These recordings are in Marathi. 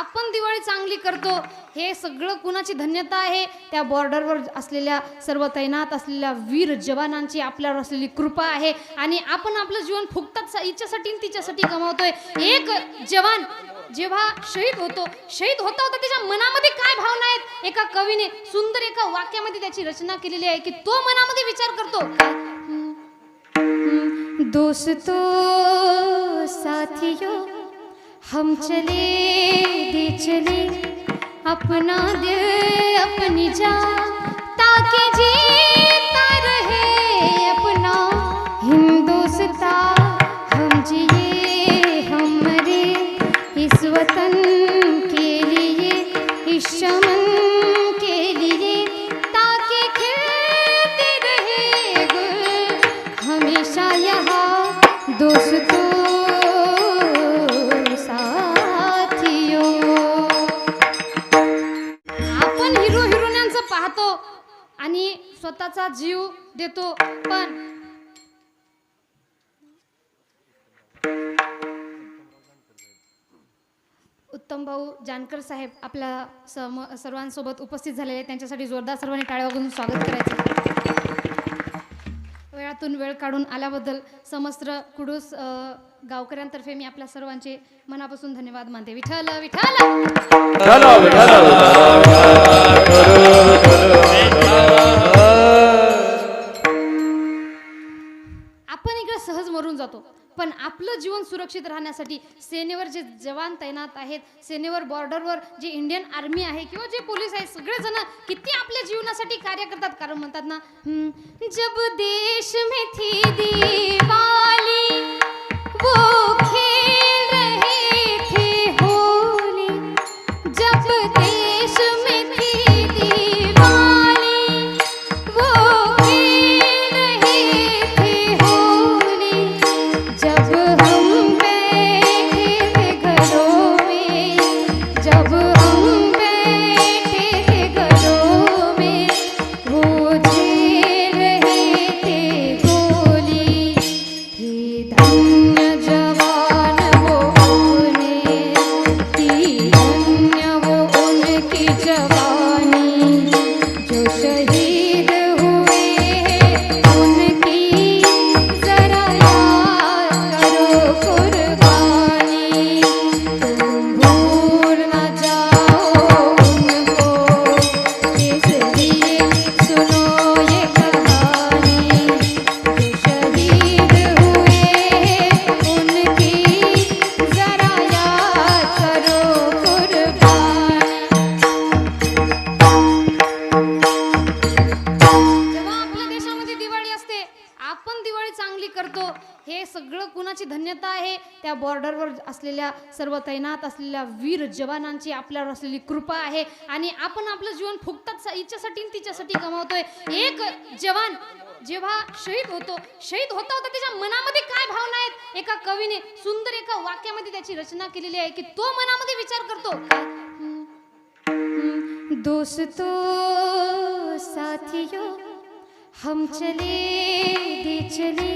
आपण दिवाळी चांगली करतो हे सगळं कुणाची धन्यता आहे? त्या बॉर्डरवर असलेल्या सर्व तैनात असलेल्या वीर जवानांची आपल्यावर असलेली कृपा आहे. आणि आपण आपलं जीवन फुकतात हिच्यासाठी तिच्यासाठी गमावतोय. एक जवान जेव्हा शहीद होतो शहीद होता होता त्याच्या मनामध्ये काय भावना आहेत? एका कवीने सुंदर एका वाक्यामध्ये त्याची रचना केलेली आहे की तो मनामध्ये विचार करतो दोस्तों हो, साथियों हम चले, दे चले, अपना दे अपनी जा ताकि जीता रहे अपना हिंदुस्ता हम जिए हम मरे इस वतन के लिए इस चमन हिरोन्यांचं पाहतो आणि स्वतःचा जीव देतो. पण उत्तम भाऊ जानकर साहेब आपल्या सम सर्वांसोबत उपस्थित झालेले आहेत. त्यांच्यासाठी जोरदार सर्वांनी टाळ्या वाजवून स्वागत करायचं. वेळातून वेळ काढून आल्याबद्दल समस्त कुडूस गावकऱ्यांतर्फे मी आपल्या सर्वांचे मनापासून धन्यवाद मानते. विठ्ठल विठ्ठल! पासून सुरक्षित राहण्यासाठी सेनेवर जे जवान तैनात आहेत सेनेवर बॉर्डरवर जे इंडियन आर्मी आहे किंवा जे पोलीस आहेत सगळेजण किती आपल्या जीवनासाठी कार्य करतात. कारण म्हणतात ना जब देश में थी दिवाली वो आपण चांगली करतो. हे सगळं कुणाची धन्यता आहे? त्या बॉर्डरवर असलेल्या सर्व तैनात असलेल्या वीर जवानांची आपल्यावर असलेली कृपा आहे. आणि आपण आपलं जीवन फुकतात हिच्यासाठी तिच्यासाठी गमावतोय. एक जवान जेव्हा शहीद होतो शहीद होता होता त्याच्या मनामध्ये काय भावना आहेत? एका कवीने सुंदर एका वाक्यामध्ये त्याची रचना केलेली आहे की तो मनामध्ये विचार करतो. दोस्तों साथियों हम चले, दे चले,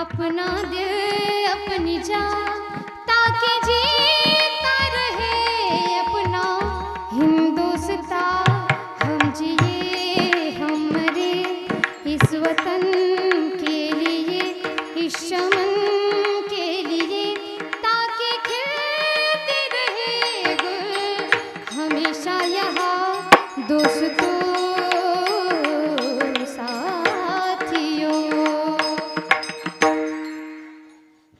अपना दिल, अपनी जा ताकि जीता रहे अपना हिंदुस्ता हम जिए हम मरे इस वतन के लिए, इस चमन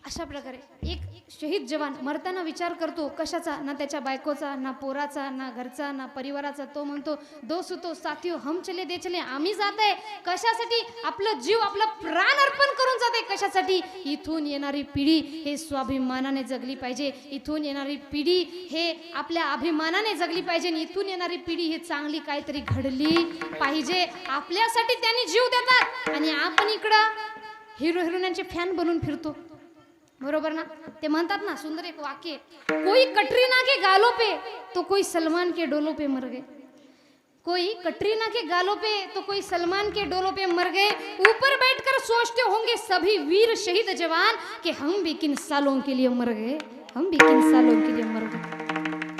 अशा प्रकारे एक शहीद जवान मरताना विचार करतो कशाचा? ना त्याच्या बायकोचा ना पोराचा ना घरचा ना परिवाराचा. तो म्हणतो दोस्त तो साथी हम चले दे चले आम्ही जात आहे. कशासाठी? आपलं जीव आपला प्राण अर्पण करून जाते कशासाठी? इथून येणारी पिढी हे स्वाभिमानाने जगली पाहिजे. इथून येणारी पिढी हे आपल्या अभिमानाने जगली पाहिजे. आणि इथून येणारी पिढी ही चांगली काहीतरी घडली पाहिजे. आपल्यासाठी त्यांनी जीव देतात. आणि आपण इकडं हिरो हिरोईनचे फॅन बनून फिरतो. बरोबर ना? ते म्हणतात ना सुंदर एक वाक्य कोई कटरीना के गालो पे तो कोई सलमान के डोलो पे मर गए. कोई कटरीना के गालों पे तो कोई सलमान के डोलों पे मर गए। ऊपर बैठकर सोचते होंगे सभी वीर शहीद जवान कि हम भी किन सालों के लिए मर गए। हम भी किन सालों के लिए मर गए।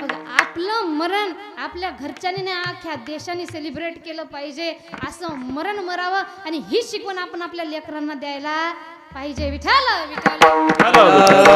मग आपलं मरण आपल्या घरच्यांनी नाही अख्ख्या देशाने सेलिब्रेट केलं पाहिजे. असं मरण मरावं आणि ही शिकवण आपण आपल्या लेकरांना द्यायला पाहिजे विठाल विठाल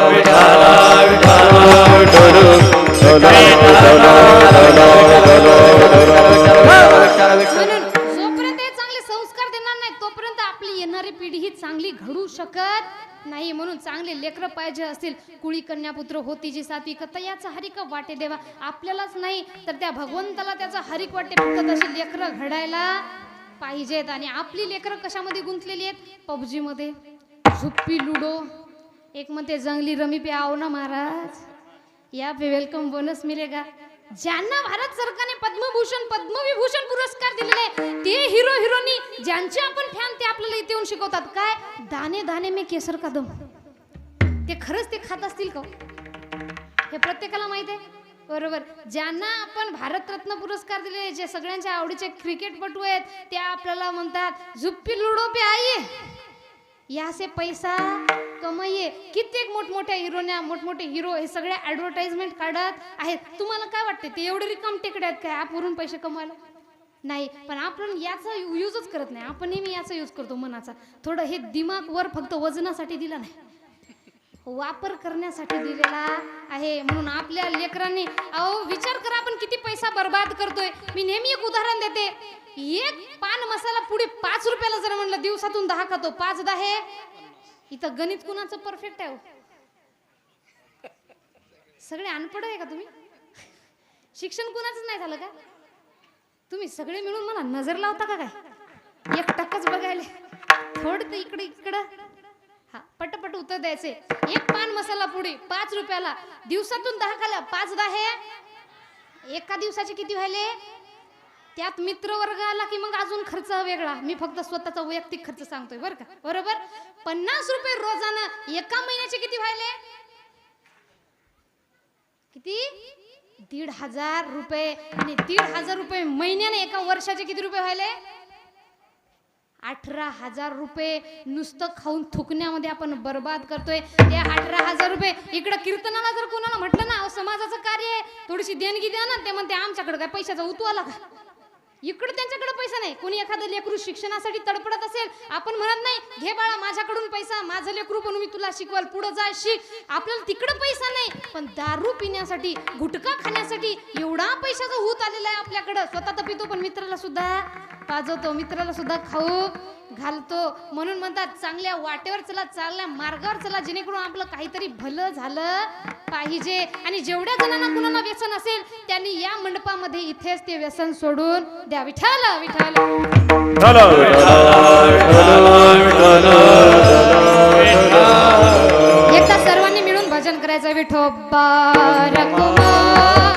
म्हणून जोपर्यंत हे चांगले संस्कार देणार नाही तोपर्यंत आपली येणारी पिढी ही चांगली घडू शकत नाही. म्हणून चांगले लेकरं पाहिजे असतील कुळी कन्यापुत्र होती जी सात्विक तर याचा हरिक वाटे देवा. आपल्यालाच नाही तर त्या भगवंताला त्याचा हरिक वाटे फक्त तशी लेकरं घडायला पाहिजेत. आणि आपली लेकरं कशामध्ये गुंतलेली आहेत? पबजी मध्ये झुप्पी लुडो. एक म्हणते जंगली रमी पे आओ ना महाराज. या पे वेलकम बोनस मिलेगा. ज्यांना भारत सरकारने पद्मभूषण पद्मविभूषण पुरस्कार दिलेले आहे, ते हिरो हिरोनी ज्यांचे आपण फॅन ते आपल्याला इथे येऊन शिकवतात. काय? दाने दाने मी केसर कदम ते खरंच ते खात असतील का हो? हे? प्रत्येकाला माहीत आहे? बरोबर. ज्यांना आपण भारतरत्न पुरस्कार दिले जे सगळ्यांच्या आवडीचे क्रिकेटपटू आहेत ते आपल्याला म्हणतात झुप्पी लुडो पे आहे या से पैसा कमाइये कित्येक मोठमोठ्या हिरोन्या मोठमोठे हिरो हे सगळे ऍडव्हर्टाइजमेंट काढत आहेत. तुम्हाला काय वाटते ते एवढे रिकाम टेकडे आहेत काय? ॲपवरून पैसे कमवायला? नाही पण आपण याचा यूजच करत नाही. आपण नेहमी याचा यूज करतो मनाचा. थोडं हे दिमाग वर फक्त वजनासाठी दिला नाही. वापर करण्यासाठी दिलेला आहे. म्हणून आपल्या लेकरांनी अहो विचार करा आपण किती पैसा बर्बाद करतोय. मी नेहमी एक उदाहरण देते. एक पान मसाला पुढे पाच रुपयाला जर म्हणलं दिवसातून दहा खातो. पाच दहा इथं गणित कुणाचं परफेक्ट आहे हो? सगळे अनपड आहे का तुम्ही? शिक्षण कुणाचं नाही झालं का? तुम्ही सगळे मिळून मला नजर लावता का काय? एक टक्काच बघायला. थोडं तर इकडे इकडं. पटपट उत्तर द्यायचे. एक पान मसाला पुडी पाच रुपयाला. दिवसातून दहा खाल्या पाच दहा एका दिवसाचे किती व्हायले? त्यात मित्र वर्ग आला की मग अजून खर्च वेगळा. मी फक्त स्वतःचा वैयक्तिक खर्च सांगतोय बरं का? बरोबर? पन्नास रुपये रोजानं एका महिन्याचे किती व्हायले? किती? दीड हजार रुपये. आणि दीड हजार रुपये महिन्याने एका वर्षाचे किती रुपये व्हायले? अठरा हजार रुपये नुसतं खाऊन थुकण्यामध्ये आपण बर्बाद करतोय. ते अठरा हजार रुपये इकडं कीर्तनाला जर कोणाला म्हटलं ना समाजाचं कार्य आहे थोडीशी देणगी द्या ना ते म्हणते आमच्याकडे काय पैशाचा उतू आला का इकडं त्यांच्याकडे पैसा नाही. कोणी एखादं लेकरू शिक्षणासाठी तडपडत असेल आपण म्हणत नाही घे बाळा माझ्याकडून पैसा माझं लेकरू पण मी तुला शिकवाल पुढे जा शिक. आपल्याला तिकडं पैसा नाही पण दारू पिण्यासाठी गुटखा खाण्यासाठी एवढा पैशाचा होत आलेला आहे आपल्याकडं. स्वतः तर पितो पण मित्राला सुद्धा. पाजवतो मित्राला सुद्धा खाऊ घालतो. म्हणून म्हणतात चांगल्या वाटेवर चला चांगल्या मार्गावर चला जेणेकरून आपलं काहीतरी भलं झालं पाहिजे. आणि जेवढ्या जणांना कुणाला व्यसन असेल त्यांनी या मंडपामध्ये इथेच ते व्यसन सोडून द्या. विठाल विठाल एकदा सर्वांनी मिळून भजन करायचं विठोबा रखुमा